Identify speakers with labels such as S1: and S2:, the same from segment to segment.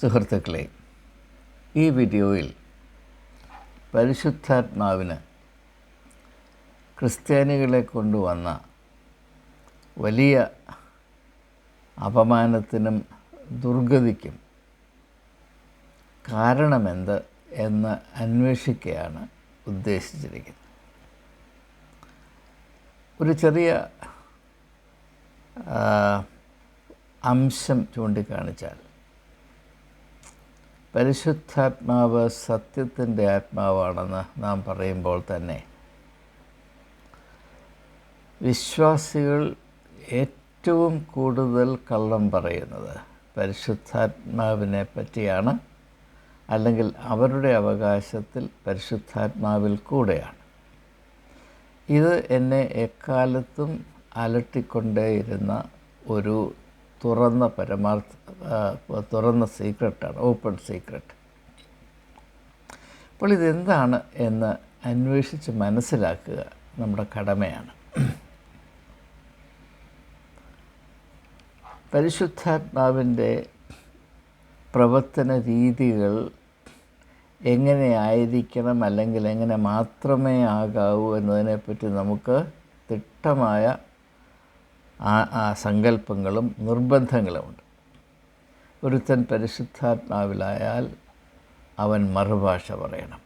S1: സുഹൃത്തുക്കളെ ഈ വീഡിയോയിൽ പരിശുദ്ധാത്മാവിന് ക്രിസ്ത്യാനികളെ കൊണ്ടുവന്ന വലിയ അപമാനത്തിനും ദുർഗതിക്കും കാരണമെന്ത് എന്ന് അന്വേഷിക്കുകയാണ് ഉദ്ദേശിച്ചിരിക്കുന്നത്. ഒരു ചെറിയ അംശം ചൂണ്ടിക്കാണിച്ചാൽ പരിശുദ്ധാത്മാവ് സത്യത്തിന്റെ ആത്മാവാണെന്ന് നാം പറയുമ്പോൾ തന്നെ വിശ്വാസികൾ ഏറ്റവും കൂടുതൽ കള്ളം പറയുന്നത് പരിശുദ്ധാത്മാവിനെ പറ്റിയാണ് അല്ലെങ്കിൽ അവരുടെ അവകാശത്തിൽ പരിശുദ്ധാത്മാവിൽ കൂടെയാണ്. ഇത് എന്നെ എക്കാലത്തും അലട്ടിക്കൊണ്ടേയിരുന്ന ഒരു തുറന്ന പരമാർത്ഥ തുറന്ന സീക്രട്ടാണ് ഓപ്പൺ സീക്രട്ട്. അപ്പോൾ ഇതെന്താണ് എന്ന് അന്വേഷിച്ച് മനസ്സിലാക്കുക നമ്മുടെ കടമയാണ്. പരിശുദ്ധാത്മാവിന്റെ പ്രവർത്തന രീതികൾ എങ്ങനെയായിരിക്കണം അല്ലെങ്കിൽ എങ്ങനെ മാത്രമേ ആകാവൂ എന്നതിനെപ്പറ്റി നമുക്ക് തിട്ടമായ സങ്കല്പങ്ങളും നിർബന്ധങ്ങളുമുണ്ട് ഒരുത്തൻ പരിശുദ്ധാത്മാവിലായാൽ അവൻ മറുഭാഷ പറയണം.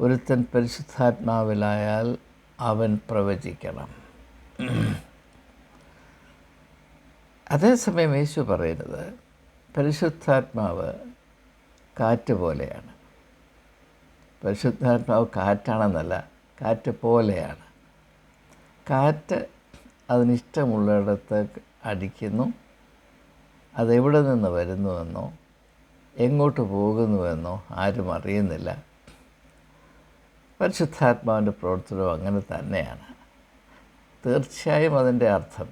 S1: ഒരുത്തൻ പരിശുദ്ധാത്മാവിലായാൽ അവൻ പ്രവചിക്കണം. അതേസമയം യേശു പറയുന്നത് പരിശുദ്ധാത്മാവ് കാറ്റ് പോലെയാണ്. പരിശുദ്ധാത്മാവ് കാറ്റാണെന്നല്ല കാറ്റ് പോലെയാണ്. കാറ്റ് അതിനിഷ്ടമുള്ളിടത്ത് അടിക്കുന്നു. അതെവിടെ നിന്ന് വരുന്നുവെന്നോ എങ്ങോട്ട് പോകുന്നുവെന്നോ ആരും അറിയുന്നില്ല. പരിശുദ്ധാത്മാവിന്റെ പ്രവർത്തനം അങ്ങനെ തന്നെയാണ്. തീർച്ചയായും അതിന്റെ അർത്ഥം.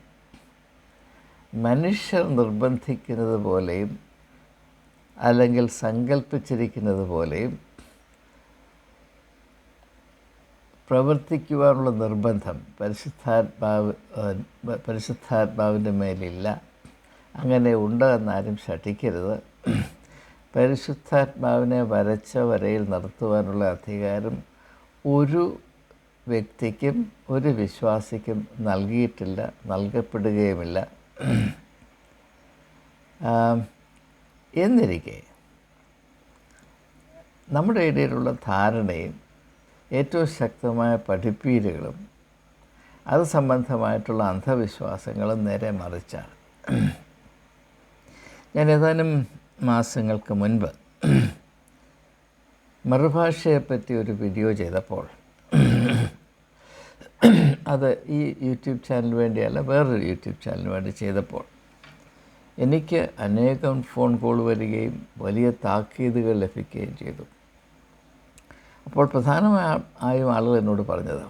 S1: മനുഷ്യർ നിർബന്ധിക്കുന്നത് പോലെയും അല്ലെങ്കിൽ സങ്കല്പിച്ചിരിക്കുന്നത് പോലെയും പ്രവർത്തിക്കുവാനുള്ള നിർബന്ധം പരിശുദ്ധാത്മാവ് പരിശുദ്ധാത്മാവിന്റെ മേലില്ല. അങ്ങനെ ഉണ്ട് എന്നാരും ശഠിക്കരുത്. പരിശുദ്ധാത്മാവിനെ വരച്ച വരയിൽ നടത്തുവാനുള്ള അധികാരം ഒരു വ്യക്തിക്കും ഒരു വിശ്വാസിക്കും നൽകിയിട്ടില്ല നൽകപ്പെടുകയുമില്ല. എന്നിരിക്കെ നമ്മുടെ ഇടയിലുള്ള ധാരണയും ഏറ്റവും ശക്തമായ പഠിപ്പീരുകളും അത് സംബന്ധമായിട്ടുള്ള അന്ധവിശ്വാസങ്ങളും നേരെ മറിച്ചാണ്. ഞാൻ ഏതാനും മാസങ്ങൾക്ക് മുൻപ് മറുഭാഷയെപ്പറ്റി ഒരു വീഡിയോ ചെയ്തപ്പോൾ അത് ഈ യൂട്യൂബ് ചാനലിന് വേണ്ടിയല്ല വേറൊരു യൂട്യൂബ് ചാനലിന് വേണ്ടി ചെയ്തപ്പോൾ എനിക്ക് അനേകം ഫോൺ കോൾ വരികയും വലിയ താക്കീതുകൾ ലഭിക്കുകയും ചെയ്തു. അപ്പോൾ പ്രധാനമായും ആളുകൾ എന്നോട് പറഞ്ഞത്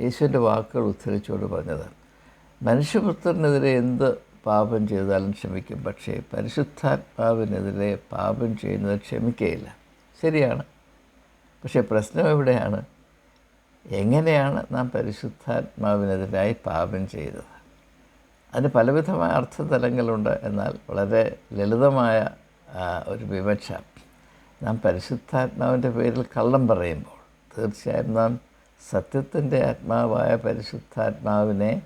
S1: യേശുവിന്റെ വാക്കുകൾ ഉദ്ധരിച്ചുകൊണ്ട് പറഞ്ഞത് മനുഷ്യപുത്രനെതിരെ എന്ത് പാപം ചെയ്താലും ക്ഷമിക്കും. പക്ഷേ പരിശുദ്ധാത്മാവിനെതിരെ പാപം ചെയ്യുന്നത് ക്ഷമിക്കുകയില്ല ശരിയാണ്. പക്ഷേ പ്രശ്നം എവിടെയാണ്? എങ്ങനെയാണ് നാം പരിശുദ്ധാത്മാവിനെതിരായി പാപം ചെയ്തത്? അതിന് പലവിധമായ അർത്ഥതലങ്ങളുണ്ട്. എന്നാൽ വളരെ ലളിതമായ ഒരു വിവക്ഷ നാം പരിശുദ്ധാത്മാവിന്റെ പേരിൽ കള്ളം പറയുമ്പോൾ തീർച്ചയായും നാം സത്യത്തിന്റെ ആത്മാവായ പരിശുദ്ധാത്മാവിനെ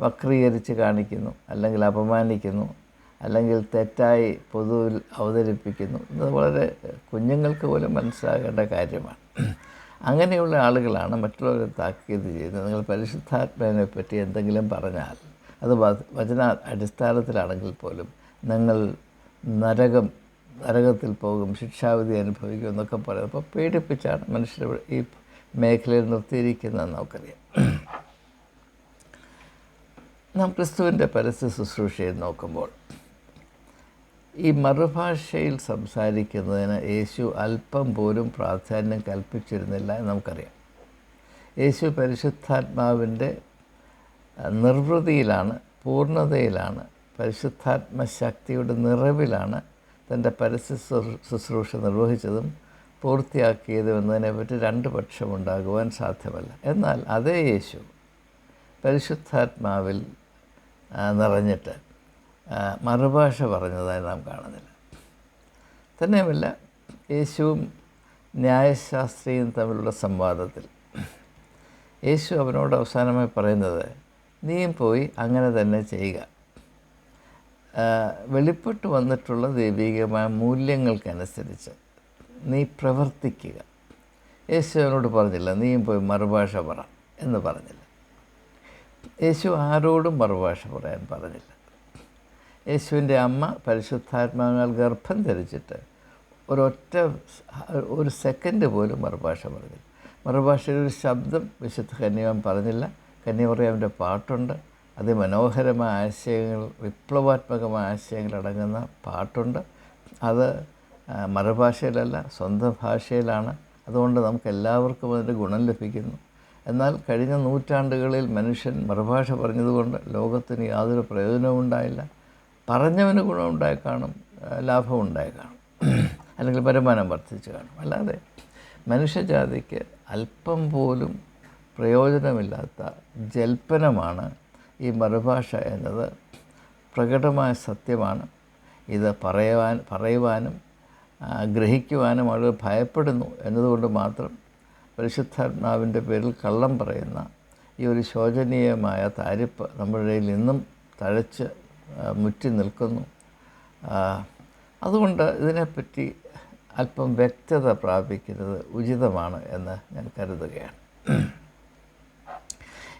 S1: വക്രീകരിച്ച് കാണിക്കുന്നു അല്ലെങ്കിൽ അപമാനിക്കുന്നു അല്ലെങ്കിൽ തെറ്റായി പൊതുവിൽ അവതരിപ്പിക്കുന്നു. ഇത് വളരെ കുഞ്ഞുങ്ങൾക്ക് പോലും മനസ്സിലാകേണ്ട കാര്യമാണ്. അങ്ങനെയുള്ള ആളുകളാണ് മറ്റുള്ളവരെ താക്കീത് ചെയ്യുന്നത്. നിങ്ങൾ പരിശുദ്ധാത്മാവിനെ പറ്റി എന്തെങ്കിലും പറഞ്ഞാൽ അത് വചന അടിസ്ഥാനത്തിലാണെങ്കിൽ പോലും നിങ്ങൾ നരകം നരകത്തിൽ പോകും ശിക്ഷാവിധി അനുഭവിക്കും എന്നൊക്കെ പറയും അപ്പോൾ പേടിപ്പിച്ചാണ് മനുഷ്യർ ഈ മേഖലയിൽ നിർത്തിയിരിക്കുന്നതെന്ന് നമുക്കറിയാം. നാം ക്രിസ്തുവിന്റെ പരസ്യ ശുശ്രൂഷയെ നോക്കുമ്പോൾ ഈ മറുഭാഷയിൽ സംസാരിക്കുന്നതിന് യേശു അല്പം പോലും പ്രാധാന്യം കൽപ്പിച്ചിരുന്നില്ല എന്ന് നമുക്കറിയാം. യേശു പരിശുദ്ധാത്മാവിന്റെ നിർവൃതിയിലാണ് പൂർണതയിലാണ് പരിശുദ്ധാത്മ ശക്തിയുടെ നിറവിലാണ് തന്റെ പരസ്യ ശുശ്രൂ- ശുശ്രൂഷ നിർവഹിച്ചതും പൂർത്തിയാക്കിയതും എന്നതിനെപ്പറ്റി രണ്ട് പക്ഷമുണ്ടാകുവാൻ സാധ്യമല്ല. എന്നാൽ അതേ യേശു പരിശുദ്ധാത്മാവിൽ നിറഞ്ഞിട്ട് മറുഭാഷ പറഞ്ഞതായി നാം കാണുന്നില്ല. തന്നെയുമല്ല യേശുവും ന്യായശാസ്ത്രിയും തമ്മിലുള്ള സംവാദത്തിൽ യേശു അവനോട് അവസാനമായി പറയുന്നത് നീയും പോയി അങ്ങനെ തന്നെ ചെയ്യുക. വെളിപ്പെട്ട് വന്നിട്ടുള്ള ദൈവികമായ മൂല്യങ്ങൾക്കനുസരിച്ച് നീ പ്രവർത്തിക്കുക. യേശു അവനോട് പറഞ്ഞില്ല നീയും പോയി മറുഭാഷ പറ എന്ന് പറഞ്ഞില്ല. യേശു ആരോടും മറുഭാഷ പറയാൻ പറഞ്ഞില്ല. യേശുവിന്റെ അമ്മ പരിശുദ്ധാത്മാവിനാൽ ഗർഭം ധരിച്ചിട്ട് ഒരൊറ്റ ഒരു സെക്കൻഡ് പോലും മറുഭാഷ പറഞ്ഞില്ല. മറുഭാഷയിൽ ഒരു ശബ്ദം വിശുദ്ധ കന്യാവൻ പറഞ്ഞില്ല. കന്യാമറിയാവിന്റെ പാട്ടുണ്ട്. അതിമനോഹരമായ ആശയങ്ങൾ വിപ്ലവാത്മകമായ ആശയങ്ങൾ അടങ്ങുന്ന പാട്ടുണ്ട്. അത് മറുഭാഷയിലല്ല സ്വന്തം ഭാഷയിലാണ്. അതുകൊണ്ട് നമുക്ക് എല്ലാവർക്കും അതിന്റെ ഗുണം ലഭിക്കുന്നു. എന്നാൽ കഴിഞ്ഞ നൂറ്റാണ്ടുകളിൽ മനുഷ്യൻ മറുഭാഷ പറഞ്ഞതുകൊണ്ട് ലോകത്തിന് യാതൊരു പ്രയോജനവും ഉണ്ടായില്ല. പറഞ്ഞവന് ഗുണമുണ്ടായി കാണും ലാഭമുണ്ടായി കാണും. അല്ലെങ്കിൽ വരുമാനം വർദ്ധിച്ചു കാണും. അല്ലാതെ മനുഷ്യജാതിക്ക് അല്പം പോലും പ്രയോജനമില്ലാത്ത ജൽപ്പനമാണ് ഈ മറുഭാഷ എന്നത് പ്രകടമായ സത്യമാണ്. ഇത് പറയുവാൻ പറയുവാനും ഗ്രഹിക്കുവാനും ആളുകൾ ഭയപ്പെടുന്നു എന്നതുകൊണ്ട് മാത്രം പരിശുദ്ധാത്മാവിന്റെ പേരിൽ കള്ളം പറയുന്ന ഈ ഒരു ശോചനീയമായ താരിപ്പ് നമ്മുടെ ഇടയിൽ ഇന്നും തഴച്ച് മുറ്റി നിൽക്കുന്നു. അതുകൊണ്ട് ഇതിനെപ്പറ്റി അല്പം വ്യക്തത പ്രാപിക്കുന്നത് ഉചിതമാണ് എന്ന് ഞാൻ കരുതുകയാണ്.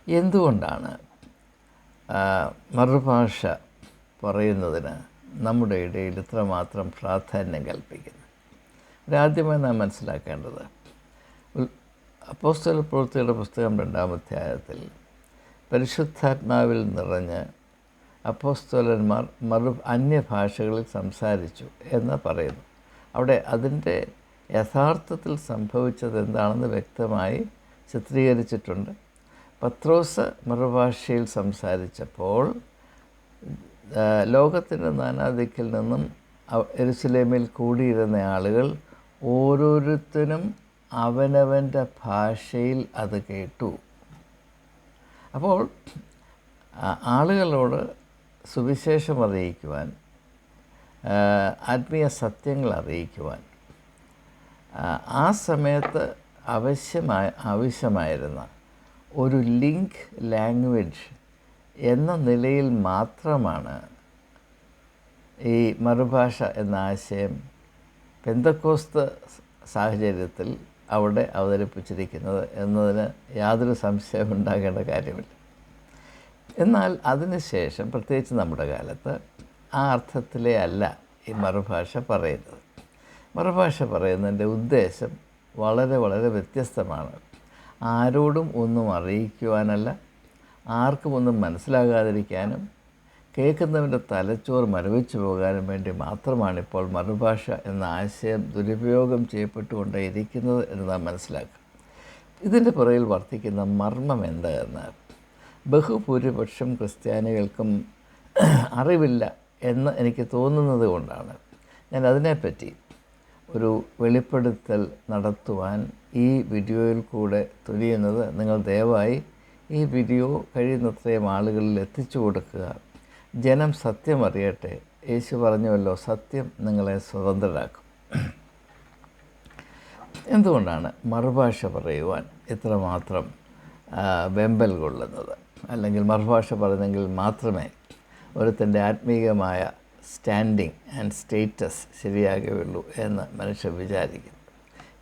S1: എന്തുകൊണ്ടാണ് മറുഭാഷ പറയുന്നതിന് നമ്മുടെ ഇടയിൽ ഇത്രമാത്രം പ്രാധാന്യം കൽപ്പിക്കുന്നു. ആദ്യമായി നാം മനസ്സിലാക്കേണ്ടത് അപ്പോസ്റ്റൽ പ്രവൃത്തിയുടെ പുസ്തകം രണ്ടാം അധ്യായത്തിൽ പരിശുദ്ധാത്മാവിൽ നിറഞ്ഞ് അപ്പോസ്തോലന്മാർ മറു അന്യഭാഷകളിൽ സംസാരിച്ചു എന്ന് പറയുന്നു. അവിടെ അതിന്റെ യഥാർത്ഥത്തിൽ സംഭവിച്ചത് എന്താണെന്ന് വ്യക്തമായി ചിത്രീകരിച്ചിട്ടുണ്ട്. പത്രോസ് മറുഭാഷയിൽ സംസാരിച്ചപ്പോൾ ലോകത്തിന്റെ നാനാദിക്കിൽ നിന്നും എരുസലേമിൽ കൂടിയിരുന്ന ആളുകൾ ഓരോരുത്തരും അവനവന്റെ ഭാഷയിൽ അത് കേട്ടു. അപ്പോൾ ആളുകളോട് സുവിശേഷം അറിയിക്കുവാൻ ആത്മീയ സത്യങ്ങൾ അറിയിക്കുവാൻ ആ സമയത്ത് ആവശ്യമായ ആവശ്യമായിരുന്ന ഒരു ലിങ്ക് ലാംഗ്വേജ് എന്ന നിലയിൽ മാത്രമാണ് ഈ മറുഭാഷ എന്ന ആശയം പെന്തക്കോസ്ത് സാഹചര്യത്തിൽ അവിടെ അവതരിപ്പിച്ചിരിക്കുന്നത് എന്നതിന് യാതൊരു സംശയം ഉണ്ടാകേണ്ട കാര്യമില്ല. എന്നാൽ അതിനുശേഷം പ്രത്യേകിച്ച് നമ്മുടെ കാലത്ത് ആ അർത്ഥത്തിലേ അല്ല ഈ മറുഭാഷ പറയുന്നത്. മറുഭാഷ പറയുന്നതിന്റെ ഉദ്ദേശം വളരെ വളരെ വ്യത്യസ്തമാണ്. ആരോടും ഒന്നും അറിയിക്കുവാനല്ല ആർക്കും ഒന്നും മനസ്സിലാകാതിരിക്കാനും കേൾക്കുന്നവന്റെ തലച്ചോറ് മരവിച്ചു പോകാനും വേണ്ടി മാത്രമാണ് ഇപ്പോൾ മറുഭാഷ എന്ന ആശയം ദുരുപയോഗം ചെയ്യപ്പെട്ടുകൊണ്ടേയിരിക്കുന്നത് എന്ന് നാം മനസ്സിലാക്കുക ഇതിന്റെ പുറകിൽ വർത്തിക്കുന്ന മർമ്മം എന്താ എന്നാൽ ബഹുഭൂരിപക്ഷം ക്രിസ്ത്യാനികൾക്കും അറിവില്ല എന്ന് എനിക്ക് തോന്നുന്നത് കൊണ്ടാണ്. ഞാൻ അതിനെപ്പറ്റി ഒരു വെളിപ്പെടുത്തൽ നടത്തുവാൻ ഈ വീഡിയോയിൽ കൂടെ തുനിയുന്നത് നിങ്ങൾ ദയവായി ഈ വീഡിയോ കഴിയുന്നത്രയും ആളുകളിൽ എത്തിച്ചു കൊടുക്കുക. ജനം സത്യം അറിയട്ടെ യേശു പറഞ്ഞുവല്ലോ സത്യം നിങ്ങളെ സ്വതന്ത്രരാക്കും. എന്തുകൊണ്ടാണ് മറുഭാഷ പറയുവാൻ ഇത്രമാത്രം വെമ്പൽ കൊള്ളുന്നത്? അല്ലെങ്കിൽ മറുഭാഷ പറഞ്ഞെങ്കിൽ മാത്രമേ ഒരുത്തന്റെ ആത്മീയമായ സ്റ്റാൻഡിങ് ആൻഡ് സ്റ്റേറ്റസ് ശരിയാകുകയുള്ളൂ എന്ന് മനുഷ്യർ വിചാരിക്കുന്നു.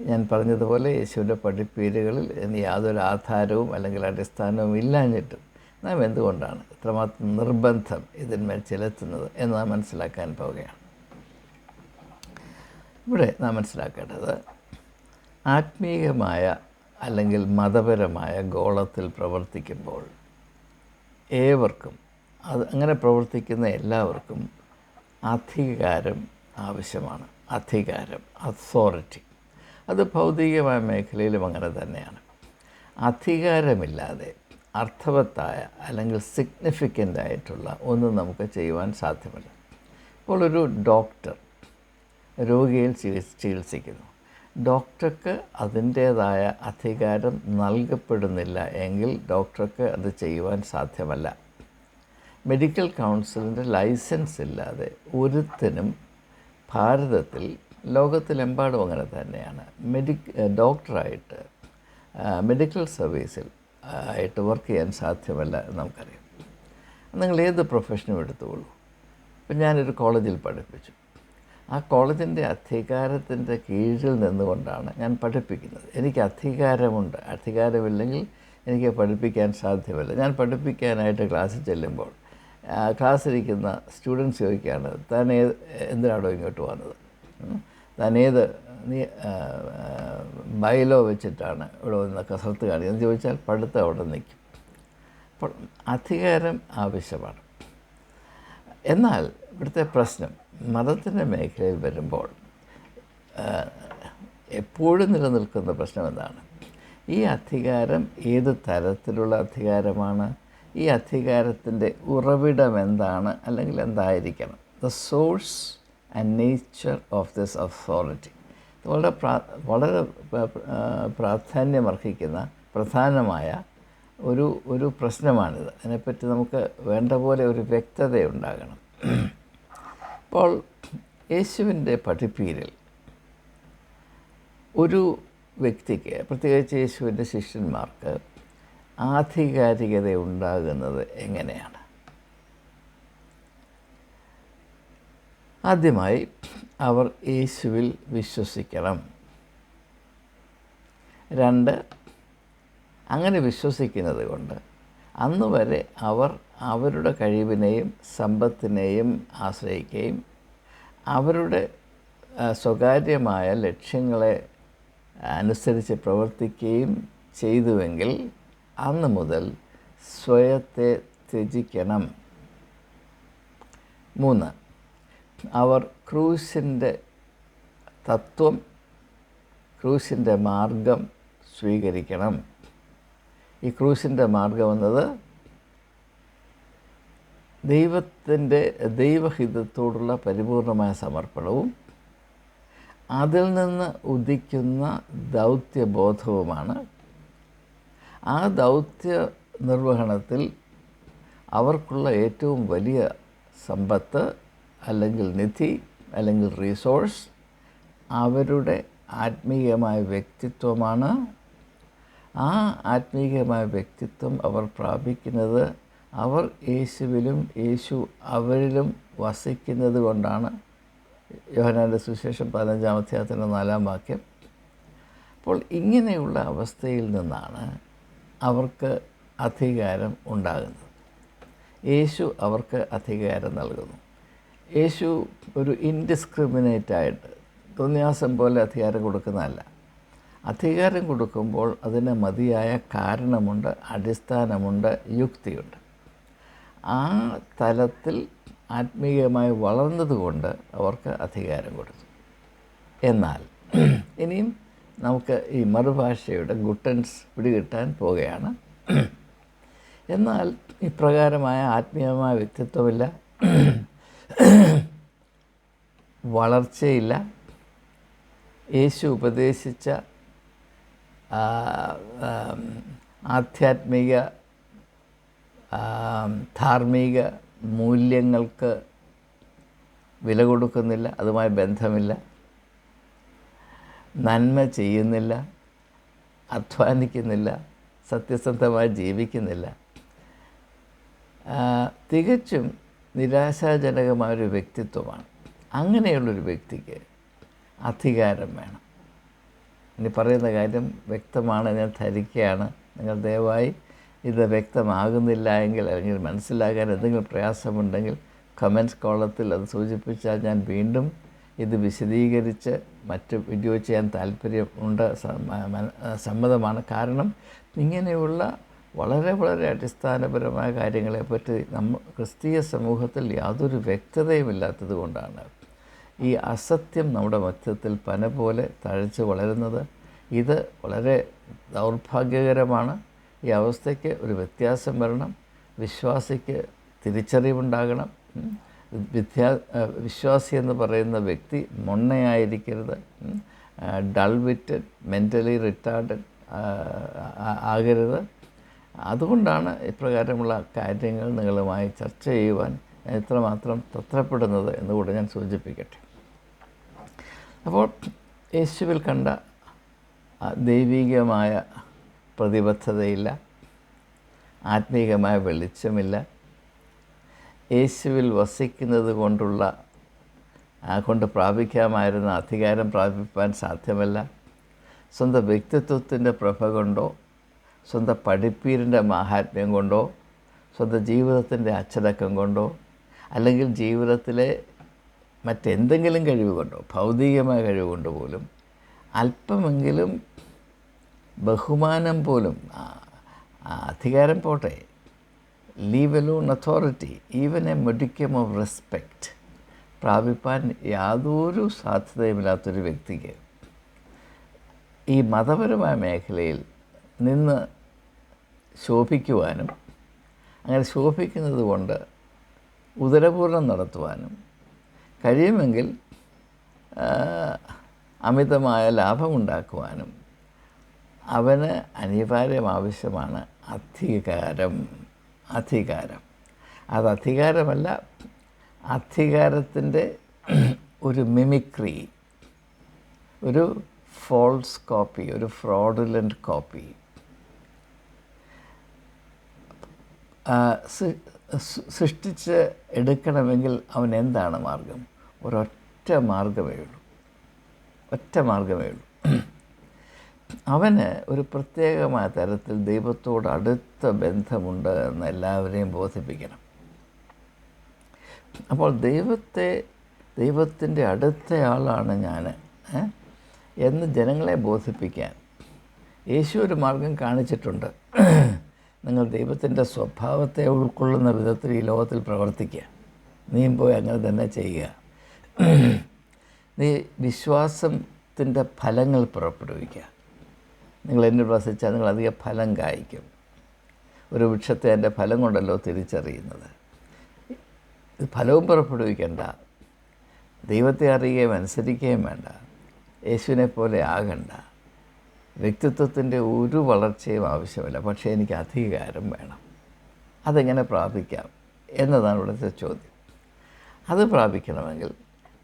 S1: ഞാൻ പറഞ്ഞതുപോലെ യേശുവിന്റെ പഠിപ്പീരുകളിൽ ഇനി യാതൊരു ആധാരവും അല്ലെങ്കിൽ അടിസ്ഥാനവും ഇല്ലാഞ്ഞിട്ടും നാം എന്തുകൊണ്ടാണ് ഇത്രമാത്രം നിർബന്ധം ഇതിന്മേൽ ചെലുത്തുന്നത് എന്ന് നാം മനസ്സിലാക്കാൻ പോവുകയാണ്. ഇവിടെ നാം മനസ്സിലാക്കേണ്ടത് ആത്മീയമായ അല്ലെങ്കിൽ മതപരമായ ഗോളത്തിൽ പ്രവർത്തിക്കുമ്പോൾ ഏവർക്കും അത് അങ്ങനെ പ്രവർത്തിക്കുന്ന എല്ലാവർക്കും അധികാരം ആവശ്യമാണ്. അധികാരം അതോറിറ്റി അത് ഭൗതികമായ മേഖലയിലും അങ്ങനെ തന്നെയാണ്. അധികാരമില്ലാതെ അർത്ഥവത്തായ അല്ലെങ്കിൽ സിഗ്നിഫിക്കന്റ് ആയിട്ടുള്ള ഒന്നും നമുക്ക് ചെയ്യുവാൻ സാധ്യമല്ല. ഇപ്പോൾ ഒരു ഡോക്ടർ രോഗിയിൽ ചികിത്സ ചികിത്സിക്കുന്നു. ഡോക്ടർക്ക് അതിന്റേതായ അധികാരം നൽകപ്പെടുന്നില്ല എങ്കിൽ ഡോക്ടർക്ക് അത് ചെയ്യുവാൻ സാധ്യമല്ല. മെഡിക്കൽ കൗൺസിലിന്റെ ലൈസൻസ് ഇല്ലാതെ ഒരുത്തനും ഭാരതത്തിൽ ലോകത്തിലെമ്പാടും അങ്ങനെ തന്നെയാണ്. മെഡി ഡോക്ടറായിട്ട് മെഡിക്കൽ സർവീസിൽ ആയിട്ട് വർക്ക് ചെയ്യാൻ സാധ്യമല്ല നമുക്കറിയാം. നിങ്ങൾ ഏത് പ്രൊഫഷനും എടുത്തുകൊള്ളൂ. ഇപ്പം ഞാനൊരു കോളേജിൽ പഠിപ്പിച്ചു. ആ കോളേജിന്റെ അധികാരത്തിന്റെ കീഴിൽ നിന്നുകൊണ്ടാണ് ഞാൻ പഠിപ്പിക്കുന്നത്. എനിക്ക് അധികാരമുണ്ട്. അധികാരമില്ലെങ്കിൽ എനിക്ക് പഠിപ്പിക്കാൻ സാധ്യമല്ല. ഞാൻ പഠിപ്പിക്കാനായിട്ട് ക്ലാസ്സിൽ ചെല്ലുമ്പോൾ ക്ലാസ്സിലിരിക്കുന്ന സ്റ്റുഡൻസ് ചോദിക്കുകയാണ് താൻ ഏത് എന്തിനാണോ ഇങ്ങോട്ട് വന്നത്? താൻ ഏത് നീ ബൈലോ വെച്ചിട്ടാണ് ഇവിടെ വന്ന കസർത്ത് കാണിക്കുന്നത്? ചോദിച്ചാൽ പഠിത്തം അവിടെ നിൽക്കും. അപ്പോൾ അധികാരം ആവശ്യമാണ്. എന്നാൽ ഇവിടുത്തെ പ്രശ്നം മതത്തിന്റെ മേഖലയിൽ വരുമ്പോൾ എപ്പോഴും നിലനിൽക്കുന്ന പ്രശ്നം എന്താണ്? ഈ അധികാരം ഏത് തരത്തിലുള്ള അധികാരമാണ്? ഈ അധികാരത്തിന്റെ ഉറവിടം എന്താണ് അല്ലെങ്കിൽ എന്തായിരിക്കണം? The source and nature of this authority വളരെ പ്രാ വളരെ പ്രാധാന്യമർഹിക്കുന്ന പ്രധാനമായ ഒരു ഒരു പ്രശ്നമാണിത്. അതിനെപ്പറ്റി നമുക്ക് വേണ്ട പോലെ ഒരു വ്യക്തതയുണ്ടാകണം. അപ്പോൾ യേശുവിന്റെ പഠിപ്പീരിൽ ഒരു വ്യക്തിക്ക് പ്രത്യേകിച്ച് യേശുവിന്റെ ശിഷ്യന്മാർക്ക് ആധികാരികത ഉണ്ടാകുന്നത് എങ്ങനെയാണ്? ആദ്യമായി അവർ യേശുവിൽ വിശ്വസിക്കണം. രണ്ട് അങ്ങനെ വിശ്വസിക്കുന്നത് കൊണ്ട് അന്ന് വരെ അവർ അവരുടെ കഴിവിനെയും സമ്പത്തിനെയും ആശ്രയിക്കുകയും അവരുടെ സ്വകാര്യമായ ലക്ഷ്യങ്ങളെ അനുസരിച്ച് പ്രവർത്തിക്കുകയും ചെയ്തുവെങ്കിൽ അന്ന് മുതൽ സ്വയത്തെ ത്യജിക്കണം. മൂന്ന് അവർ ക്രൂശിന്റെ തത്വം ക്രൂശിന്റെ മാർഗം സ്വീകരിക്കണം. ഈ ക്രൂശിന്റെ മാർഗം എന്നത് ദൈവത്തിന്റെ ദൈവഹിതത്തോടുള്ള പരിപൂർണമായ സമർപ്പണവും അതിൽ നിന്ന് ഉദിക്കുന്ന ദൗത്യബോധവുമാണ് ആ ദൗത്യ നിർവഹണത്തിൽ അവർക്കുള്ള ഏറ്റവും വലിയ സമ്പത്ത് അല്ലെങ്കിൽ നിധി അല്ലെങ്കിൽ റീസോഴ്സ് അവരുടെ ആത്മീയമായ വ്യക്തിത്വമാണ്. ആ ആത്മീയമായ വ്യക്തിത്വം അവർ പ്രാപിക്കുന്നത് അവർ യേശുവിലും യേശു അവരിലും വസിക്കുന്നത് കൊണ്ടാണ്. യോഹനാന്റെ സുശേഷം പതിനഞ്ചാം അധ്യായത്തിന്റെ നാലാം വാക്യം. അപ്പോൾ ഇങ്ങനെയുള്ള അവസ്ഥയിൽ നിന്നാണ് അവർക്ക് അധികാരം ഉണ്ടാകുന്നത് യേശു അവർക്ക് അധികാരം നൽകുന്നു. യേശു ഒരു ഇൻഡിസ്ക്രിമിനേറ്റ് ആയിട്ട് തോന്നിയാസം പോലെ അധികാരം കൊടുക്കുന്നതല്ല. അധികാരം കൊടുക്കുമ്പോൾ അതിന് മതിയായ കാരണമുണ്ട് അടിസ്ഥാനമുണ്ട് യുക്തിയുണ്ട്. ആ തലത്തിൽ ആത്മീയമായി വളർന്നതുകൊണ്ട് അവർക്ക് അധികാരം കൊടുത്തു എന്നാൽ ഇനിയും നമുക്ക് ഈ മറുഭാഷയുടെ ഗുട്ടൻസ് പിടികിട്ടാൻ പോവുകയാണ്. എന്നാൽ ഇപ്രകാരമായ ആത്മീയമായ വ്യക്തിത്വമില്ല. വളർച്ചയില്ല. യേശു ഉപദേശിച്ച ആധ്യാത്മിക ധാർമ്മിക മൂല്യങ്ങൾക്ക് വില കൊടുക്കുന്നില്ല. അതുമായി ബന്ധമില്ല. നന്മ ചെയ്യുന്നില്ല അധ്വാനിക്കുന്നില്ല സത്യസന്ധമായി ജീവിക്കുന്നില്ല. തികച്ചും നിരാശാജനകമായൊരു വ്യക്തിത്വമാണ്. അങ്ങനെയുള്ളൊരു വ്യക്തിക്ക് അധികാരം വേണം. ഇനി പറയുന്ന കാര്യം വ്യക്തമാണ് ഞാൻ ധരിക്കുകയാണ്. നിങ്ങൾ ദയവായി ഇത് വ്യക്തമാകുന്നില്ല എങ്കിൽ അല്ലെങ്കിൽ മനസ്സിലാകാൻ എന്തെങ്കിലും പ്രയാസമുണ്ടെങ്കിൽ കമൻസ് കോളത്തിൽ അത് സൂചിപ്പിച്ചാൽ ഞാൻ വീണ്ടും ഇത് വിശദീകരിച്ച് മറ്റ് വീഡിയോ ചെയ്യാൻ താല്പര്യം ഉണ്ട് സ- മ- മ- സമ്മതമാണ്. കാരണം ഇങ്ങനെയുള്ള വളരെ വളരെ അടിസ്ഥാനപരമായ കാര്യങ്ങളെപ്പറ്റി നമ്മ ക്രിസ്തീയ സമൂഹത്തിൽ യാതൊരു വ്യക്തതയുമില്ലാത്തത് കൊണ്ടാണ് ഈ അസത്യം നമ്മുടെ മധ്യത്തിൽ പന പോലെ തഴച്ച് വളരുന്നത്. ഇത് വളരെ ദൗർഭാഗ്യകരമാണ്. ഈ അവസ്ഥയ്ക്ക് ഒരു വ്യത്യാസം വരണം. വിശ്വാസിക്ക് തിരിച്ചറിവുണ്ടാകണം. വിദ്യാ വിശ്വാസി എന്ന് പറയുന്ന വ്യക്തി മൊണ്ണയായിരിക്കരുത്. ഡൾ വിറ്റ് മെന്റലി റിട്ടാർഡഡ് ആകരുത്. അതുകൊണ്ടാണ് ഇപ്രകാരമുള്ള കാര്യങ്ങൾ നിങ്ങളുമായി ചർച്ച ചെയ്യുവാൻ ഞാൻ ഇത്രമാത്രം തത്രപ്പെടുന്നത് എന്നുകൂടെ ഞാൻ സൂചിപ്പിക്കട്ടെ. അപ്പോൾ യേശുവിൽ കണ്ട ദൈവികമായ പ്രതിബദ്ധതയില്ല ആത്മീകമായ വെളിച്ചമില്ല യേശുവിൽ വസിക്കുന്നത് കൊണ്ടുള്ള കൊണ്ട് പ്രാപിക്കാമായിരുന്ന അധികാരം പ്രാപിപ്പാൻ സാധ്യമല്ല. സ്വന്തം വ്യക്തിത്വത്തിന്റെ പ്രഭ കൊണ്ടോ സ്വന്തം പഠിപ്പീരിന്റെ മാഹാത്മ്യം കൊണ്ടോ സ്വന്തം ജീവിതത്തിന്റെ അച്ചടക്കം കൊണ്ടോ അല്ലെങ്കിൽ ജീവിതത്തിലെ മറ്റെന്തെങ്കിലും കഴിവ് കൊണ്ടോ ഭൗതികമായ കഴിവ് കൊണ്ട് പോലും അല്പമെങ്കിലും ബഹുമാനം പോലും അധികാരം പോട്ടെ. Leave alone authority even a modicum of respect പ്രാപിപ്പാൻ യാതൊരു സാധ്യതയുമില്ലാത്തൊരു വ്യക്തിക്ക് ഈ മതപരമായ മേഖലയിൽ നിന്ന് ശോഭിക്കുവാനും അങ്ങനെ ശോഭിക്കുന്നത് കൊണ്ട് ഉദരപൂർണം നടത്തുവാനും കഴിയുമെങ്കിൽ അമിതമായ ലാഭമുണ്ടാക്കുവാനും അവന് അനിവാര്യം ആവശ്യമാണ് അധികാരം. അധികാരം. അത് അധികാരമല്ല അധികാരത്തിന്റെ ഒരു മിമിക്രി ഒരു ഫോൾസ് കോപ്പി ഒരു ഫ്രോഡുലന്റ് കോപ്പി സൃഷ്ടിച്ച് എടുക്കണമെങ്കിൽ അവൻ എന്താണ് മാർഗം? ഒരൊറ്റ മാർഗമേ ഉള്ളൂ. ഒറ്റ മാർഗമേ ഉള്ളൂ. അവന് ഒരു പ്രത്യേകമായ തരത്തിൽ ദൈവത്തോട് അടുത്ത ബന്ധമുണ്ട് എന്ന് എല്ലാവരെയും ബോധിപ്പിക്കണം. അപ്പോൾ ദൈവത്തെ ദൈവത്തിന്റെ അടുത്തയാളാണ് ഞാൻ എന്ന് ജനങ്ങളെ ബോധിപ്പിക്കാൻ യേശു ഒരു മാർഗം കാണിച്ചിട്ടുണ്ട്. നിങ്ങൾ ദൈവത്തിന്റെ സ്വഭാവത്തെ ഉൾക്കൊള്ളുന്ന വിധത്തിൽ ഈ ലോകത്തിൽ പ്രവർത്തിക്കുക. നീയും പോയി അങ്ങനെ തന്നെ ചെയ്യുക. നീ വിശ്വാസത്തിന്റെ ഫലങ്ങൾ പുറപ്പെടുവിക്കുക. നിങ്ങൾ എന്നെ വസിച്ചാൽ നിങ്ങൾ അധിക ഫലം കായ്ക്കും. ഒരു വൃക്ഷത്തെ എന്റെ ഫലം കൊണ്ടല്ലോ തിരിച്ചറിയുന്നത്. ഇത് ഫലവും പുറപ്പെടുവിക്കേണ്ട. ദൈവത്തെ അറിയുകയും അനുസരിക്കുകയും വേണ്ട. യേശുവിനെ പോലെ ആകണ്ട. വ്യക്തിത്വത്തിന്റെ ഒരു വളർച്ചയും ആവശ്യമില്ല. പക്ഷേ എനിക്ക് അധികാരം വേണം. അതെങ്ങനെ പ്രാപിക്കാം എന്നതാണ് ഇവിടുത്തെ ചോദ്യം. അത് പ്രാപിക്കണമെങ്കിൽ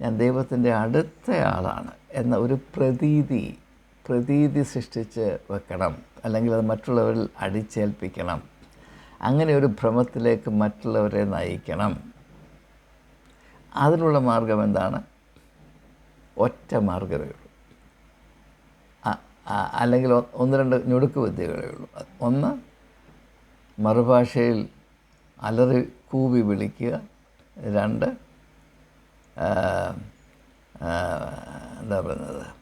S1: ഞാൻ ദൈവത്തിന്റെ അടുത്ത ആളാണ് എന്ന ഒരു പ്രതീതി പ്രതീതി സൃഷ്ടിച്ച് വെക്കണം. അല്ലെങ്കിൽ അത് മറ്റുള്ളവരിൽ അടിച്ചേൽപ്പിക്കണം. അങ്ങനെ ഒരു ഭ്രമത്തിലേക്ക് മറ്റുള്ളവരെ നയിക്കണം. അതിനുള്ള മാർഗം എന്താണ്? ഒറ്റ മാർഗമേ ഉള്ളൂ. അല്ലെങ്കിൽ ഒന്ന് രണ്ട് ഞൊടുക്ക് വിദ്യകളേ ഉള്ളൂ. ഒന്ന് മറുഭാഷയിൽ അലറി കൂവി വിളിക്കുക. രണ്ട് എന്താ പറയുന്നത്?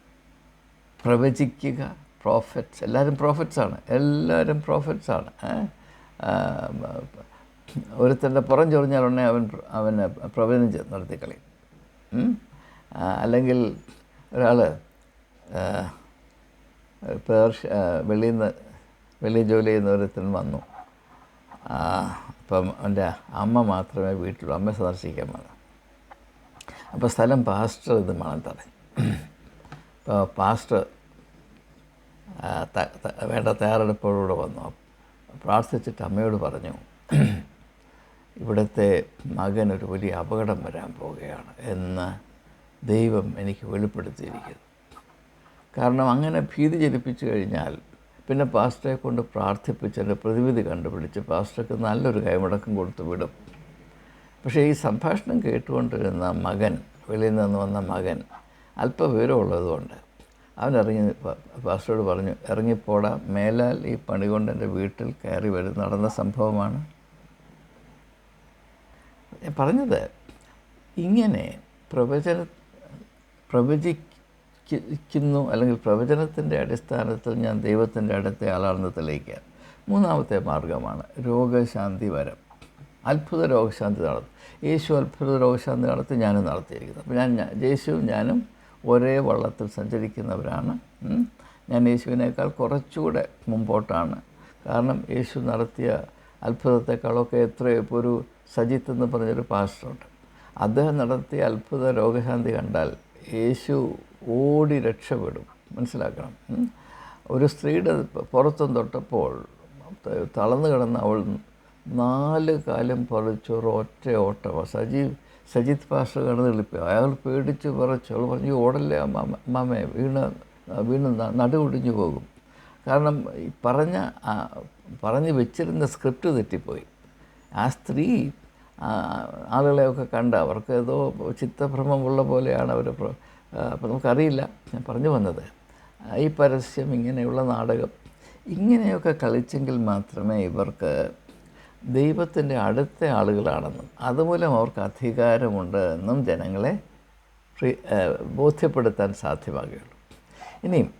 S1: പ്രവചിക്കുക. പ്രോഫറ്റ്സ് എല്ലാവരും പ്രോഫറ്റ്സാണ് എല്ലാവരും പ്രോഫറ്റ്സാണ് ഒരുത്തന്റെ പുറം ചൊറിഞ്ഞാൽ ഉടനെ അവൻ അവന് പ്രവചനം ഉം? അല്ലെങ്കിൽ ഒരാൾ പേർഷ വെളിയിൽ നിന്ന് വെളിയിൽ ജോലി ചെയ്യുന്ന ഒരുത്തൻ വന്നു. അപ്പം എന്റെ അമ്മ മാത്രമേ വീട്ടിലുള്ളൂ. അമ്മയെ സന്ദർശിക്കാൻ വന്നു. അപ്പോൾ സ്ഥലം പാസ്റ്റർ ഇത് മണം തടഞ്ഞു. അപ്പോൾ പാസ്റ്റർ വേണ്ട തയ്യാറെടുപ്പോടുകൂടെ വന്നു. പ്രാർത്ഥിച്ചിട്ട് അമ്മയോട് പറഞ്ഞു ഇവിടുത്തെ മകൻ ഒരു വലിയ അപകടം വരാൻ പോവുകയാണ് എന്ന് ദൈവം എനിക്ക് വെളിപ്പെടുത്തിയിരിക്കുന്നു. കാരണം അങ്ങനെ ഭീതി ജനിപ്പിച്ചു കഴിഞ്ഞാൽ പിന്നെ പാസ്റ്ററെ കൊണ്ട് പ്രാർത്ഥിപ്പിച്ച് എന്റെ പ്രതിവിധി കണ്ടുപിടിച്ച് പാസ്റ്റർക്ക് നല്ലൊരു കൈമുടക്കം കൊടുത്തു വിടും. പക്ഷേ ഈ സംഭാഷണം കേട്ടുകൊണ്ടിരുന്ന മകൻ വെളിയിൽ നിന്ന് വന്ന മകൻ അല്പ വിവരമുള്ളതുകൊണ്ട് അവൻ ഇറങ്ങി പാസ്റ്ററോട് പറഞ്ഞു ഇറങ്ങിപ്പോടാ മേലാൽ ഈ പണി കൊണ്ട് എന്റെ വീട്ടിൽ കയറി വരും. നടന്ന സംഭവമാണ്. പറഞ്ഞത് ഇങ്ങനെ പ്രവചന പ്രവചിക്കുന്നു അല്ലെങ്കിൽ പ്രവചനത്തിന്റെ അടിസ്ഥാനത്തിൽ ഞാൻ ദൈവത്തിന്റെ അടുത്തെ ആളാണെന്ന് തെളിയിക്കാൻ മൂന്നാമത്തെ മാർഗമാണ് രോഗശാന്തി വരം. അത്ഭുത രോഗശാന്തി നടത്തും. യേശു അത്ഭുത രോഗശാന്തി നടത്തി ഞാനും നടത്തിയിരിക്കുന്നു. അപ്പോൾ ഞാൻ- യേശുവും ഞാനും ഒരേ വള്ളത്തിൽ സഞ്ചരിക്കുന്നവരാണ്. ഞാൻ യേശുവിനേക്കാൾ കുറച്ചുകൂടെ മുമ്പോട്ടാണ്. കാരണം യേശു നടത്തിയ അത്ഭുതത്തെക്കാളൊക്കെ എത്രയോ ഇപ്പോൾ ഒരു സജിത്ത് എന്ന് പറഞ്ഞൊരു പാസ്റ്ററുണ്ട്. അദ്ദേഹം നടത്തിയ അത്ഭുത രോഗശാന്തി കണ്ടാൽ യേശു ഓടി രക്ഷപ്പെടും. മനസ്സിലാക്കണം. ഒരു സ്ത്രീയുടെ പുറത്തും തൊട്ടപ്പോൾ തളർന്നു കിടന്ന അവൾ നാല് കാലം പറിച്ചൊരു ഒറ്റ ഓട്ടമാണ് സജീവ് സജിത് പാസ്റ്റർ കടന്ന് എളുപ്പം അയാൾ പേടിച്ച് പറച്ചു. അവൾ പറഞ്ഞു "ഈ ഓടല്ലേ മാമ മാമേ വീണ് വീണ് നടുവൊടിഞ്ഞു പോകും. കാരണം പറഞ്ഞ പറഞ്ഞു വെച്ചിരുന്ന സ്ക്രിപ്റ്റ് തെറ്റിപ്പോയി. ആ സ്ത്രീ ആളുകളെയൊക്കെ കണ്ട് അവർക്ക് ഏതോ ചിത്തഭ്രമമുള്ള പോലെയാണ് അവർ അപ്പോൾ നമുക്കറിയില്ല. ഞാൻ പറഞ്ഞു വന്നത് ഈ പരസ്യം ഇങ്ങനെയുള്ള നാടകം ഇങ്ങനെയൊക്കെ കളിച്ചെങ്കിൽ മാത്രമേ ഇവർക്ക് ദൈവത്തിന്റെ അടുത്ത ആളുകളാണെന്നും അതുമൂലം അവർക്ക് അധികാരമുണ്ട് എന്നും ജനങ്ങളെ ബോധ്യപ്പെടുത്താൻ സാധ്യമാകുകയുള്ളൂ. ഇനിയും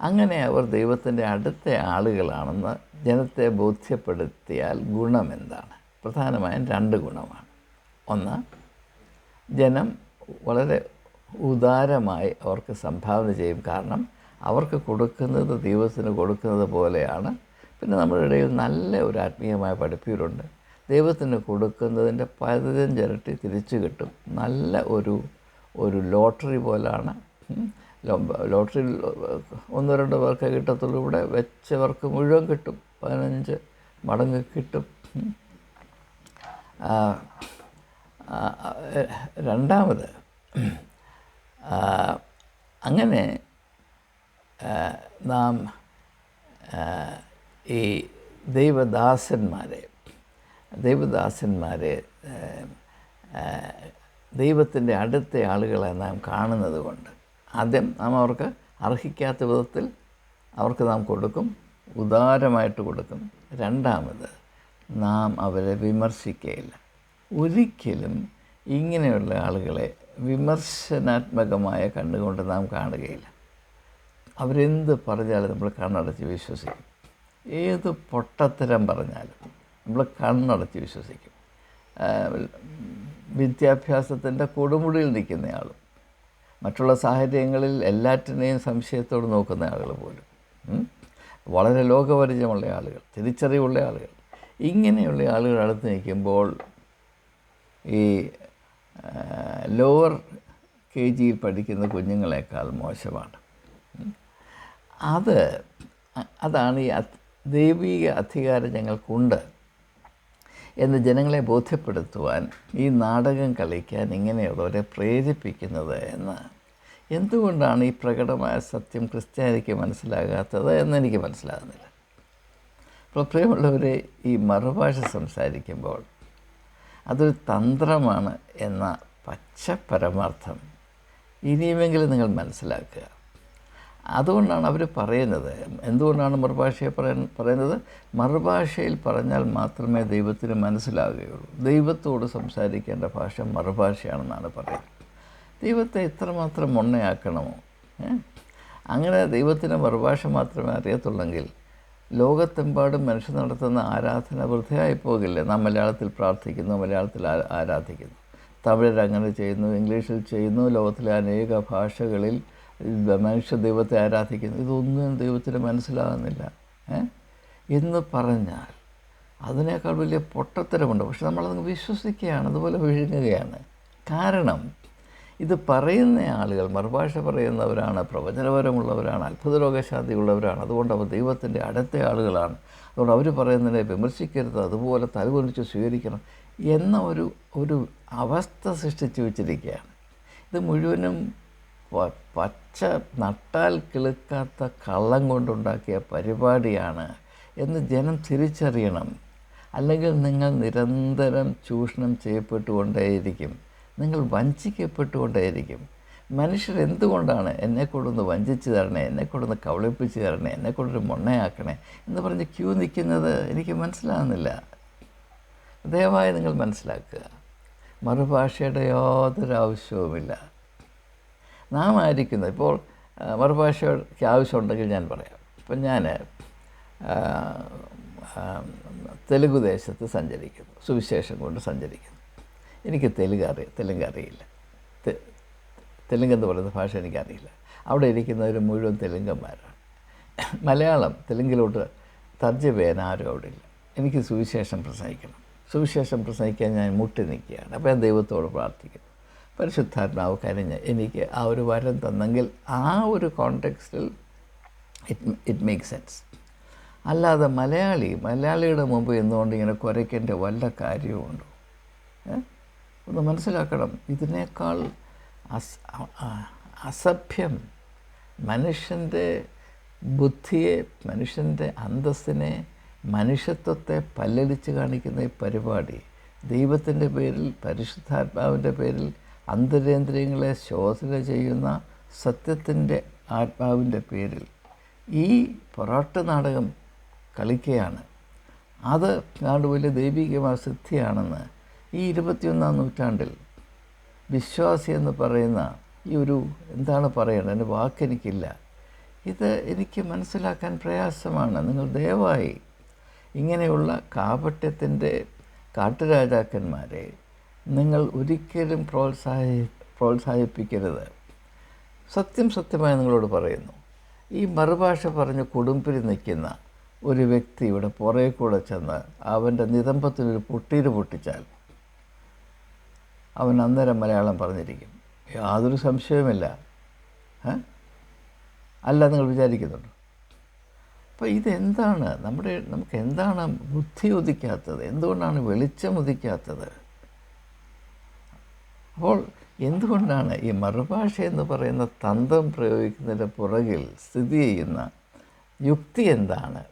S1: അങ്ങനെ അവർ ദൈവത്തിന്റെ അടുത്ത ആളുകളാണെന്ന് ജനത്തെ ബോധ്യപ്പെടുത്തിയാൽ ഗുണം എന്താണ്? പ്രധാനമായും രണ്ട് ഗുണമാണ്. ഒന്ന് ജനം വളരെ ഉദാരമായി അവർക്ക് സംഭാവന ചെയ്യും. കാരണം അവർക്ക് കൊടുക്കുന്നത് ദൈവത്തിന് കൊടുക്കുന്നത് പോലെയാണ് പിന്നെ നമ്മുടെ ഇടയിൽ നല്ല ഒരു ആത്മീയമായ പഠിപ്പീരുണ്ട് ദൈവത്തിന് കൊടുക്കുന്നതിന്റെ പതിനഞ്ചിരട്ടി തിരിച്ചു കിട്ടും. നല്ല ഒരു ഒരു ലോട്ടറി പോലാണ്. ലോട്ടറി ഒന്നോ രണ്ടോ പേർക്ക് കിട്ടത്തുള്ളൂ. ഇവിടെ വെച്ചവർക്ക് മുഴുവൻ കിട്ടും. പതിനഞ്ച് മടങ്ങ് കിട്ടും. രണ്ടാമത് അങ്ങനെ നാം ഈ ദൈവദാസന്മാരെ ദൈവദാസന്മാരെ ദൈവത്തിന്റെ അടുത്ത ആളുകളെ നാം കാണുന്നത് കൊണ്ട് ആദ്യം നാം അവർക്ക് അർഹിക്കാത്ത വിധത്തിൽ അവർക്ക് നാം കൊടുക്കും ഉദാരമായിട്ട് കൊടുക്കും. രണ്ടാമത് നാം അവരെ വിമർശിക്കുകയില്ല ഒരിക്കലും ഇങ്ങനെയുള്ള ആളുകളെ വിമർശനാത്മകമായ കണ്ണുകൊണ്ട് നാം കാണുകയില്ല. അവരെന്ത് പറഞ്ഞാലും നമ്മൾ കണ്ണടച്ച് വിശ്വസിക്കും. ഏത് പൊട്ടത്തരം പറഞ്ഞാലും നമ്മൾ കണ്ണടച്ച് വിശ്വസിക്കും. വിദ്യാഭ്യാസത്തിന്റെ കൊടുമുടിയിൽ നിൽക്കുന്നയാളും മറ്റുള്ള സാഹചര്യങ്ങളിൽ എല്ലാറ്റിനെയും സംശയത്തോട് നോക്കുന്ന ആളുകൾ പോലും വളരെ ലോകപരിചയമുള്ള ആളുകൾ തിരിച്ചറിവുള്ള ആളുകൾ. ഇങ്ങനെയുള്ള ആളുകൾ അടുത്ത് നിൽക്കുമ്പോൾ ഈ ലോവർ കെ ജിയിൽ പഠിക്കുന്ന കുഞ്ഞുങ്ങളെക്കാൾ മോശമാണ്. അത് അതാണ് ഈ ദൈവിക അധികാരം ഞങ്ങൾക്കുണ്ട് എന്ന് ജനങ്ങളെ ബോധ്യപ്പെടുത്തുവാൻ ഈ നാടകം കളിക്കാൻ ഇങ്ങനെയുള്ളവരെ പ്രേരിപ്പിക്കുന്നത് എന്ന്. എന്തുകൊണ്ടാണ് ഈ പ്രകടമായ സത്യം ക്രിസ്ത്യാനിക്ക് മനസ്സിലാകാത്തത് എന്നെനിക്ക് മനസ്സിലാകുന്നില്ല. അപ്പോൾ ഈ മറുഭാഷ സംസാരിക്കുമ്പോൾ അതൊരു തന്ത്രമാണ് എന്ന പച്ച പരമാർത്ഥം ഇനിയുമെങ്കിലും നിങ്ങൾ മനസ്സിലാക്കുക. അതുകൊണ്ടാണ് അവർ പറയുന്നത്. എന്തുകൊണ്ടാണ് മറുഭാഷയെ പറയാൻ പറയുന്നത്? മറുഭാഷയിൽ പറഞ്ഞാൽ മാത്രമേ ദൈവത്തിന് മനസ്സിലാവുകയുള്ളൂ. ദൈവത്തോട് സംസാരിക്കേണ്ട ഭാഷ മറുഭാഷയാണെന്നാണ് പറയുന്നത്. ദൈവത്തെ ഇത്രമാത്രം മുണ്ണയാക്കണമോ? അങ്ങനെ ദൈവത്തിന് മറുഭാഷ മാത്രമേ അറിയത്തുള്ളെങ്കിൽ ലോകത്തെമ്പാടും മനുഷ്യൻ നടത്തുന്ന ആരാധന വൃദ്ധയായി പോകില്ലേ? നാം മലയാളത്തിൽ പ്രാർത്ഥിക്കുന്നു മലയാളത്തിൽ ആരാധിക്കുന്നു. തമിഴിൽ അങ്ങനെ ചെയ്യുന്നു ഇംഗ്ലീഷിൽ ചെയ്യുന്നു ലോകത്തിലെ അനേക ഭാഷകളിൽ മനുഷ്യ ദൈവത്തെ ആരാധിക്കുന്നു? ഇതൊന്നും ദൈവത്തിന് മനസ്സിലാകുന്നില്ല? എന്ന് പറഞ്ഞാൽ അതിനേക്കാൾ വലിയ പൊട്ടത്തരമുണ്ട്. പക്ഷെ നമ്മളത് വിശ്വസിക്കുകയാണ് അതുപോലെ വിഴുങ്ങുകയാണ്. കാരണം ഇത് പറയുന്ന ആളുകൾ മറുഭാഷ പറയുന്നവരാണ് പ്രവചനപരമുള്ളവരാണ് അത്ഭുത രോഗശാന്തിയുള്ളവരാണ് അതുകൊണ്ട് അവർ ദൈവത്തിന്റെ അടുത്ത ആളുകളാണ്. അതുകൊണ്ട് അവർ പറയുന്നതിനെ വിമർശിക്കരുത് അതുപോലെ തലകുനിച്ച് സ്വീകരിക്കണം എന്ന ഒരു ഒരു അവസ്ഥ സൃഷ്ടിച്ചു വച്ചിരിക്കുകയാണ്. ഇത് മുഴുവനും പച്ച നട്ടാൽ കിളുക്കാത്ത കള്ളം കൊണ്ടുണ്ടാക്കിയ പരിപാടിയാണ് എന്ന് ജനം തിരിച്ചറിയണം. അല്ലെങ്കിൽ നിങ്ങൾ നിരന്തരം ചൂഷണം ചെയ്യപ്പെട്ടുകൊണ്ടേയിരിക്കും. നിങ്ങൾ വഞ്ചിക്കപ്പെട്ടുകൊണ്ടേയിരിക്കും. മനുഷ്യർ എന്തുകൊണ്ടാണ് എന്നെക്കൊണ്ടൊന്ന് വഞ്ചിച്ച് തരണേ എന്നെക്കൊണ്ടൊന്ന് കവളിപ്പിച്ച് തരണേ എന്നെക്കൊണ്ടൊരു മൊണ്ണയാക്കണേ എന്ന് പറഞ്ഞ് ക്യൂ നിൽക്കുന്നത് എനിക്ക് മനസ്സിലാകുന്നില്ല. ദയവായി നിങ്ങൾ മനസ്സിലാക്കുക. മറുഭാഷയുടെ യാതൊരു ആവശ്യവുമില്ല. നാം ആയിരിക്കുന്നത് ഇപ്പോൾ മറുഭാഷയ്ക്ക് ആവശ്യമുണ്ടെങ്കിൽ ഞാൻ പറയാം. ഇപ്പം ഞാൻ തെലുഗു ദേശത്ത് സഞ്ചരിക്കുന്നു. സുവിശേഷം കൊണ്ട് സഞ്ചരിക്കുന്നു. എനിക്ക് തെലുങ്ക് അറിയ തെലുങ്ക് അറിയില്ല. തെലുങ്ക് എന്ന് പറയുന്ന ഭാഷ എനിക്കറിയില്ല. അവിടെ ഇരിക്കുന്നവർ മുഴുവൻ തെലുങ്കന്മാരാണ്. മലയാളം തെലുങ്കിലോട്ട് തർജപേന ആരും അവിടെ ഇല്ല. എനിക്ക് സുവിശേഷം പ്രസംഗിക്കണം. സുവിശേഷം പ്രസംഗിക്കാൻ ഞാൻ മുട്ടി നിൽക്കുകയാണ്. അപ്പോൾ ഞാൻ ദൈവത്തോട് പ്രാർത്ഥിക്കുന്നു. പരിശുദ്ധാത്മാവ് കരഞ്ഞ് എനിക്ക് ആ ഒരു വരം തന്നെങ്കിൽ ആ ഒരു കോണ്ടെക്സ്റ്റിൽ ഇറ്റ് ഇറ്റ് മേക്ക് സെൻസ് അല്ലാതെ മലയാളി മലയാളിയുടെ മുമ്പ് എന്തുകൊണ്ട് ഇങ്ങനെ കുരയ്ക്കേണ്ട വല്ല കാര്യവുമുണ്ടോ? ഒന്ന് മനസ്സിലാക്കണം. ഇതിനേക്കാൾ അസ് അസഭ്യം മനുഷ്യന്റെ ബുദ്ധിയെ മനുഷ്യന്റെ അന്തസ്സിനെ മനുഷ്യത്വത്തെ പല്ലടിച്ച് കാണിക്കുന്ന ഈ പരിപാടി ദൈവത്തിന്റെ പേരിൽ പരിശുദ്ധാത്മാവിന്റെ പേരിൽ അന്തരേന്ദ്രിയങ്ങളെ ശോധന ചെയ്യുന്ന സത്യത്തിന്റെ ആത്മാവിന്റെ പേരിൽ ഈ പൊറാട്ട് നാടകം കളിക്കുകയാണ്. അത് കാണ്ട് വലിയ ദൈവികമായ സിദ്ധിയാണെന്ന് ഈ ഇരുപത്തിയൊന്നാം നൂറ്റാണ്ടിൽ വിശ്വാസി എന്ന് പറയുന്ന ഈ ഒരു എന്താണ് പറയേണ്ടത് എന്റെ വാക്കെനിക്കില്ല ഇത് എനിക്ക് മനസ്സിലാക്കാൻ പ്രയാസമാണ്. നിങ്ങൾ ദയവായി ഇങ്ങനെയുള്ള കാപട്യത്തിന്റെ കാട്ടുരാജാക്കന്മാരെ നിങ്ങൾ ഒരിക്കലും പ്രോത്സാഹി പ്രോത്സാഹിപ്പിക്കരുത്. സത്യം സത്യമായി നിങ്ങളോട് പറയുന്നു. ഈ മറുഭാഷ പറഞ്ഞ് കുടുംബിൽ നിൽക്കുന്ന ഒരു വ്യക്തി ഇവിടെ പുറകെ കൂടെ ചെന്ന് അവന്റെ നിതമ്പത്തിനൊരു പൊട്ടീര് പൊട്ടിച്ചാൽ അവൻ അന്നേരം മലയാളം പറഞ്ഞിരിക്കും. യാതൊരു സംശയവുമില്ല? അല്ല നിങ്ങൾ വിചാരിക്കുന്നുണ്ട്? അപ്പോൾ ഇതെന്താണ്? നമ്മുടെ നമുക്ക് എന്താണ് ബുദ്ധി ഉദിക്കാത്തത്? എന്തുകൊണ്ടാണ് വെളിച്ചം ഉദിക്കാത്തത്? അപ്പോൾ എന്തുകൊണ്ടാണ് ഈ മറുഭാഷ എന്ന് പറയുന്ന തന്ത്രം പ്രയോഗിക്കുന്നതിന്റെ പുറകിൽ സ്ഥിതി ചെയ്യുന്ന യുക്തി എന്താണ്?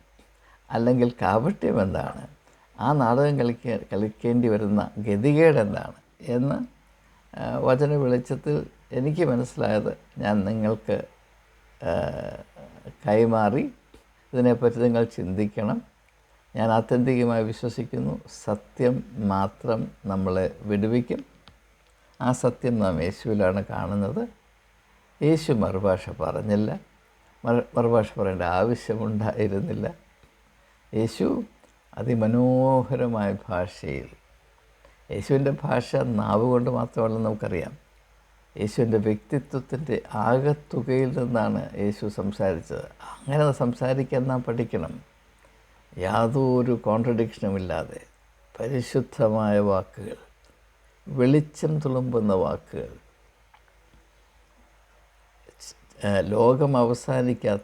S1: അല്ലെങ്കിൽ കാപട്യം എന്താണ്? ആ നാടകം കളിക്ക കളിക്കേണ്ടി വരുന്ന ഗതികേട് എന്താണ്? എന്ന് വചന വെളിച്ചത്തിൽ എനിക്ക് മനസ്സിലായത് ഞാൻ നിങ്ങൾക്ക് കൈമാറി ഇതിനെപ്പറ്റി നിങ്ങൾ ചിന്തിക്കണം. ഞാൻ ആത്യന്തികമായി വിശ്വസിക്കുന്നു. സത്യം മാത്രം നമ്മളെ വിടുവിക്കും. ആ സത്യം നാം യേശുവിലാണ് കാണുന്നത്. യേശു മറുഭാഷ പറഞ്ഞില്ല. മറു മറുഭാഷ പറയേണ്ട ആവശ്യമുണ്ടായിരുന്നില്ല. യേശു അതിമനോഹരമായ ഭാഷയിൽ യേശുവിന്റെ ഭാഷ നാവ് കൊണ്ട് മാത്രമല്ല നമുക്കറിയാം. യേശുവിന്റെ വ്യക്തിത്വത്തിന്റെ ആകത്തുകയിൽ നിന്നാണ് യേശു സംസാരിച്ചത്. അങ്ങനെ സംസാരിക്കാൻ നാം പഠിക്കണം. യാതൊരു കോൺട്രഡിക്ഷനും ഇല്ലാതെ പരിശുദ്ധമായ വാക്കുകൾ വെളിച്ചം തുളുമ്പുന്ന വാക്കുകൾ. ലോകം അവസാനിക്കാ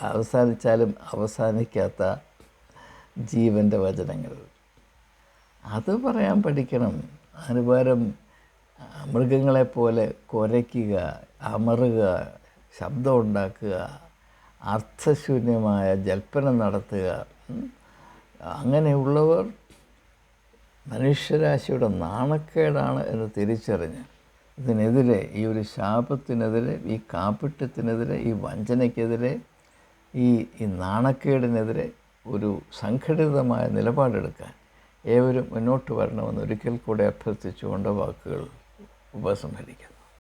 S1: അവസാനിച്ചാലും അവസാനിക്കാത്ത ജീവന്റെ വചനങ്ങൾ. അത് പറയാൻ പഠിക്കണം. അനുപകരം മൃഗങ്ങളെപ്പോലെ കുരയ്ക്കുക അമറുക ശബ്ദം ഉണ്ടാക്കുക അർത്ഥശൂന്യമായ ജൽപ്പനം നടത്തുക. അങ്ങനെയുള്ളവർ മനുഷ്യരാശിയുടെ നാണക്കേടാണ് എന്ന് തിരിച്ചറിഞ്ഞ് ഇതിനെതിരെ ഈ ഒരു ശാപത്തിനെതിരെ ഈ കാപ്പിട്ടത്തിനെതിരെ ഈ വഞ്ചനയ്ക്കെതിരെ ഈ ഈ നാണക്കേടിനെതിരെ ഒരു സംഘടിതമായ നിലപാടെടുക്കാൻ ഏവരും മുന്നോട്ട് വരണമെന്ന് ഒരിക്കൽ കൂടെ അഭ്യർത്ഥിച്ചുകൊണ്ട് വാക്കുകൾ ഉപസംഹരിക്കുന്നു.